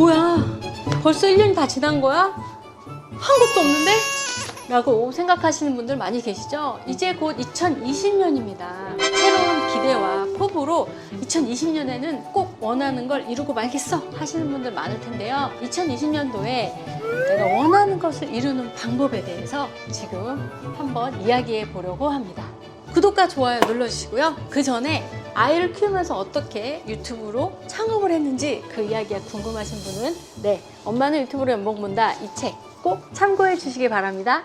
뭐야? 벌써 1년이 다 지난 거야? 한 것도 없는데? 라고 생각하시는 분들 많이 계시죠? 이제 곧 2020년입니다. 새로운 기대와 포부로 2020년에는 꼭 원하는 걸 이루고 말겠어 하시는 분들 많을 텐데요. 2020년도에 내가 원하는 것을 이루는 방법에 대해서 지금 한번 이야기해 보려고 합니다. 구독과 좋아요 눌러주시고요. 그 전에 아이를 키우면서 어떻게 유튜브로 창업을 했는지 그 이야기가 궁금하신 분은 네, 엄마는 유튜브로 연봉 본다 이 책 꼭 참고해 주시기 바랍니다.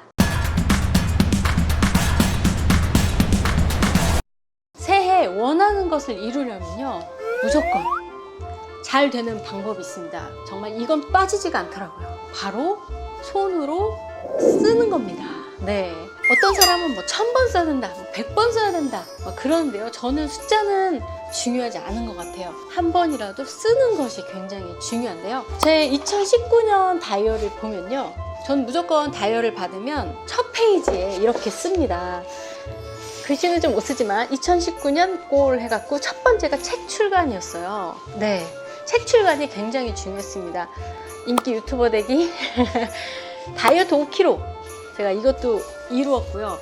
새해 원하는 것을 이루려면요 무조건 잘 되는 방법이 있습니다. 정말 이건 빠지지가 않더라고요. 바로 손으로 쓰는 겁니다. 네. 어떤 사람은 뭐 천 번 써야 된다, 뭐 백 번 써야 된다, 뭐 그러는데요. 저는 숫자는 중요하지 않은 것 같아요. 한 번이라도 쓰는 것이 굉장히 중요한데요. 제 2019년 다이어를 보면요. 전 무조건 다이어를 받으면 첫 페이지에 이렇게 씁니다. 글씨는 좀 못 쓰지만 2019년 골 해갖고 첫 번째가 책 출간이었어요. 네. 책 출간이 굉장히 중요했습니다. 인기 유튜버 되기, 다이어트 5kg. 제가 이것도 이루었고요.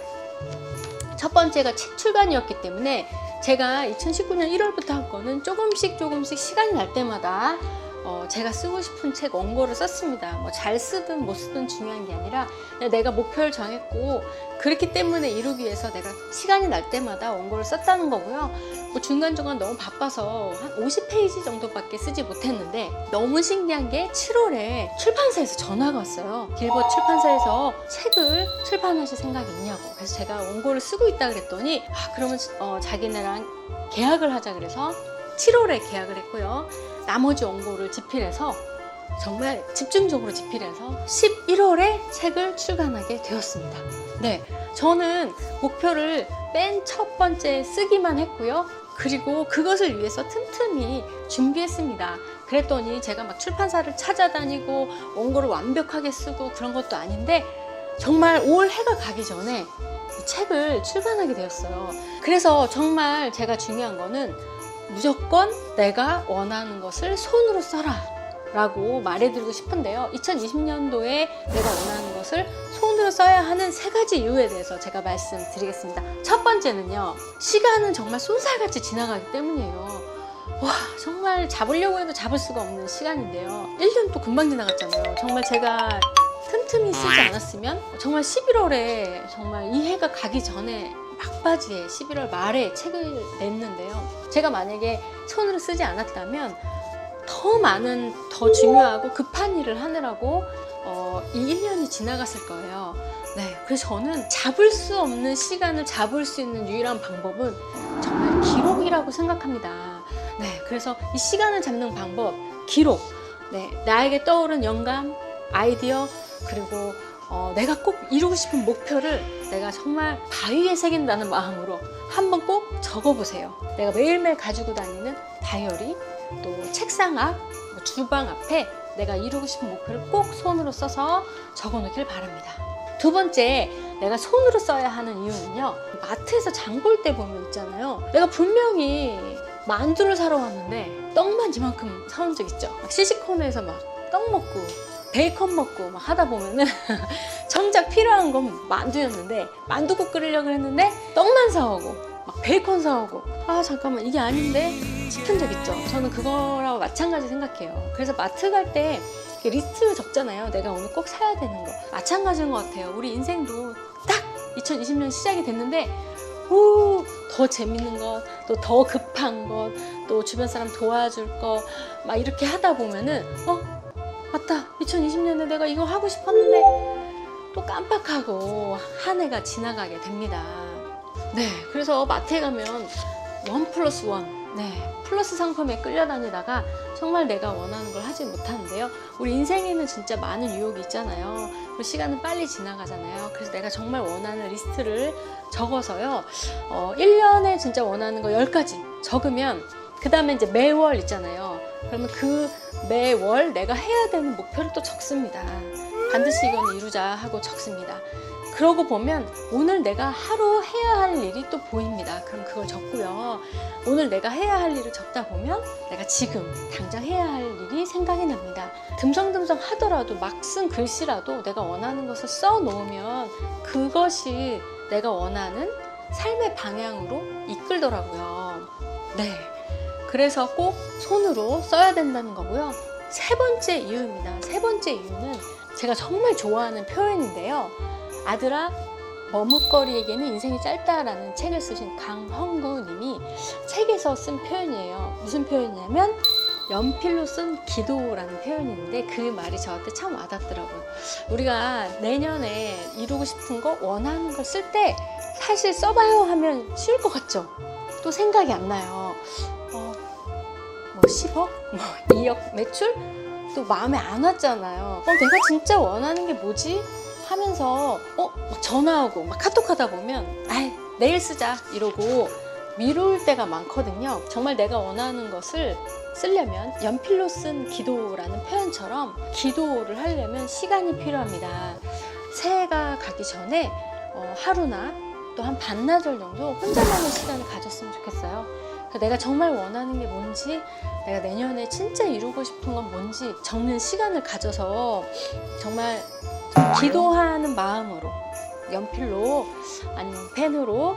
첫 번째가 책 출간이었기 때문에 제가 2019년 1월부터 한 거는 조금씩 조금씩 시간이 날 때마다 어, 제가 쓰고 싶은 책 원고를 썼습니다. 뭐 잘 쓰든 못 쓰든 중요한 게 아니라 내가 목표를 정했고 그렇기 때문에 이루기 위해서 내가 시간이 날 때마다 원고를 썼다는 거고요. 뭐 중간중간 너무 바빠서 한 50페이지 정도밖에 쓰지 못했는데 너무 신기한 게 7월에 출판사에서 전화가 왔어요. 길벗 출판사에서 책을 출판하실 생각이 있냐고. 그래서 제가 원고를 쓰고 있다 그랬더니 아 그러면 어, 자기네랑 계약을 하자 그래서 7월에 계약을 했고요. 나머지 원고를 집필해서 정말 집중적으로 집필해서 11월에 책을 출간하게 되었습니다. 네, 저는 목표를 맨 첫 번째 쓰기만 했고요. 그리고 그것을 위해서 틈틈이 준비했습니다. 그랬더니 제가 막 출판사를 찾아다니고 원고를 완벽하게 쓰고 그런 것도 아닌데 정말 올 해가 가기 전에 이 책을 출간하게 되었어요. 그래서 정말 제가 중요한 거는 무조건 내가 원하는 것을 손으로 써라. 라고 말해드리고 싶은데요. 2020년도에 내가 원하는 것을 손으로 써야 하는 세 가지 이유에 대해서 제가 말씀드리겠습니다. 첫 번째는요, 시간은 정말 쏜살같이 지나가기 때문이에요. 와, 정말 잡으려고 해도 잡을 수가 없는 시간인데요. 1년도 금방 지나갔잖아요. 정말 제가 틈틈이 쓰지 않았으면 정말 11월에 정말 이 해가 가기 전에 막바지에 11월 말에 책을 냈는데요. 제가 만약에 손으로 쓰지 않았다면 더 많은 더 중요하고 급한 일을 하느라고 어, 이 1년이 지나갔을 거예요. 네, 그래서 저는 잡을 수 없는 시간을 잡을 수 있는 유일한 방법은 정말 기록이라고 생각합니다. 네, 그래서 이 시간을 잡는 방법, 기록. 네, 나에게 떠오른 영감, 아이디어, 그리고 어, 내가 꼭 이루고 싶은 목표를 내가 정말 바위에 새긴다는 마음으로 한번 꼭 적어보세요. 내가 매일매일 가지고 다니는 다이어리, 또 책상 앞, 뭐 주방 앞에 내가 이루고 싶은 목표를 꼭 손으로 써서 적어 놓길 바랍니다. 두 번째, 내가 손으로 써야 하는 이유는요. 마트에서 장 볼 때 보면 있잖아요. 내가 분명히 만두를 사러 왔는데 떡만 이만큼 사온 적 있죠. 막 시식코너에서 막 떡 먹고 베이컨 먹고 막 하다 보면은 정작 필요한 건 만두였는데 만두국 끓이려고 했는데 떡만 사오고 막 베이컨 사오고 아 잠깐만 이게 아닌데 싶은 적 있죠. 저는 그거랑 마찬가지 생각해요. 그래서 마트 갈 때 리스트 적잖아요. 내가 오늘 꼭 사야 되는 거. 마찬가지인 것 같아요. 우리 인생도 딱 2020년 시작이 됐는데 오, 더 재밌는 것, 또 더 급한 것, 또 주변 사람 도와줄 거, 막 이렇게 하다 보면은, 어, 맞다. 2020년에 내가 이거 하고 싶었는데, 또 깜빡하고 한 해가 지나가게 됩니다. 네, 그래서 마트에 가면 원 플러스 원, 네, 플러스 상품에 끌려다니다가 정말 내가 원하는 걸 하지 못하는데요. 우리 인생에는 진짜 많은 유혹이 있잖아요. 시간은 빨리 지나가잖아요. 그래서 내가 정말 원하는 리스트를 적어서요. 어, 1년에 진짜 원하는 거 10가지 적으면 그 다음에 이제 매월 있잖아요. 그러면 그 매월 내가 해야 되는 목표를 또 적습니다. 반드시 이건 이루자 하고 적습니다. 그러고 보면 오늘 내가 하루 해야 할 일이 또 보입니다. 그럼 그걸 적고요. 오늘 내가 해야 할 일을 적다 보면 내가 지금 당장 해야 할 일이 생각이 납니다. 듬성듬성 하더라도 막 쓴 글씨라도 내가 원하는 것을 써 놓으면 그것이 내가 원하는 삶의 방향으로 이끌더라고요. 네. 그래서 꼭 손으로 써야 된다는 거고요. 세 번째 이유입니다. 세 번째 이유는 제가 정말 좋아하는 표현인데요. 아들아, 머뭇거리에게는 인생이 짧다라는 책을 쓰신 강형구 님이 책에서 쓴 표현이에요. 무슨 표현이냐면 연필로 쓴 기도라는 표현이 있는데 그 말이 저한테 참 와닿더라고요. 우리가 내년에 이루고 싶은 거 원하는 걸 쓸 때 사실 써봐요 하면 쉬울 것 같죠? 또 생각이 안 나요. 어, 뭐 10억? 뭐 2억 매출? 또 마음에 안 왔잖아요. 어, 내가 진짜 원하는 게 뭐지? 하면서 어? 막 전화하고 막 카톡 하다 보면 아이 내일 쓰자 이러고 미룰 때가 많거든요. 정말 내가 원하는 것을 쓰려면 연필로 쓴 기도라는 표현처럼 기도를 하려면 시간이 필요합니다. 새해가 가기 전에 어, 하루나 또 한 반나절 정도 혼자만의 시간을 가졌으면 좋겠어요. 내가 정말 원하는 게 뭔지, 내가 내년에 진짜 이루고 싶은 건 뭔지 적는 시간을 가져서 정말 기도하는 마음으로 연필로 아니면 펜으로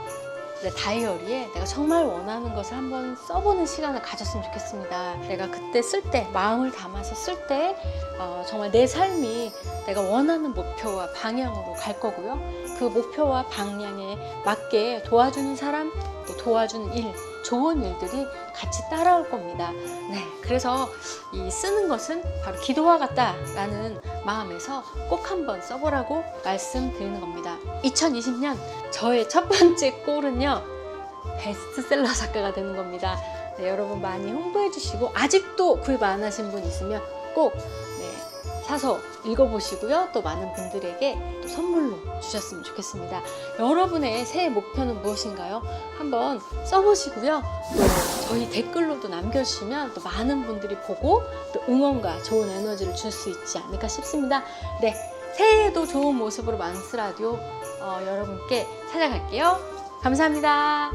내 다이어리에 내가 정말 원하는 것을 한번 써보는 시간을 가졌으면 좋겠습니다. 내가 그때 쓸 때, 마음을 담아서 쓸 때, 어, 정말 내 삶이 내가 원하는 목표와 방향으로 갈 거고요. 그 목표와 방향에 맞게 도와주는 사람, 또 도와주는 일, 좋은 일들이 같이 따라올 겁니다. 네, 그래서 이 쓰는 것은 바로 기도와 같다라는 마음에서 꼭 한번 써보라고 말씀드리는 겁니다. 2020년 저의 첫 번째 골은요, 베스트셀러 작가가 되는 겁니다. 네, 여러분 많이 홍보해 주시고 아직도 구입 안 하신 분 있으면 꼭 네, 사서 읽어보시고요. 또 많은 분들에게 또 선물로 주셨으면 좋겠습니다. 여러분의 새해 목표는 무엇인가요? 한번 써보시고요. 또 저희 댓글로도 남겨주시면 또 많은 분들이 보고 또 응원과 좋은 에너지를 줄 수 있지 않을까 싶습니다. 네, 새해에도 좋은 모습으로 만스 라디오 어, 여러분께 찾아갈게요. 감사합니다.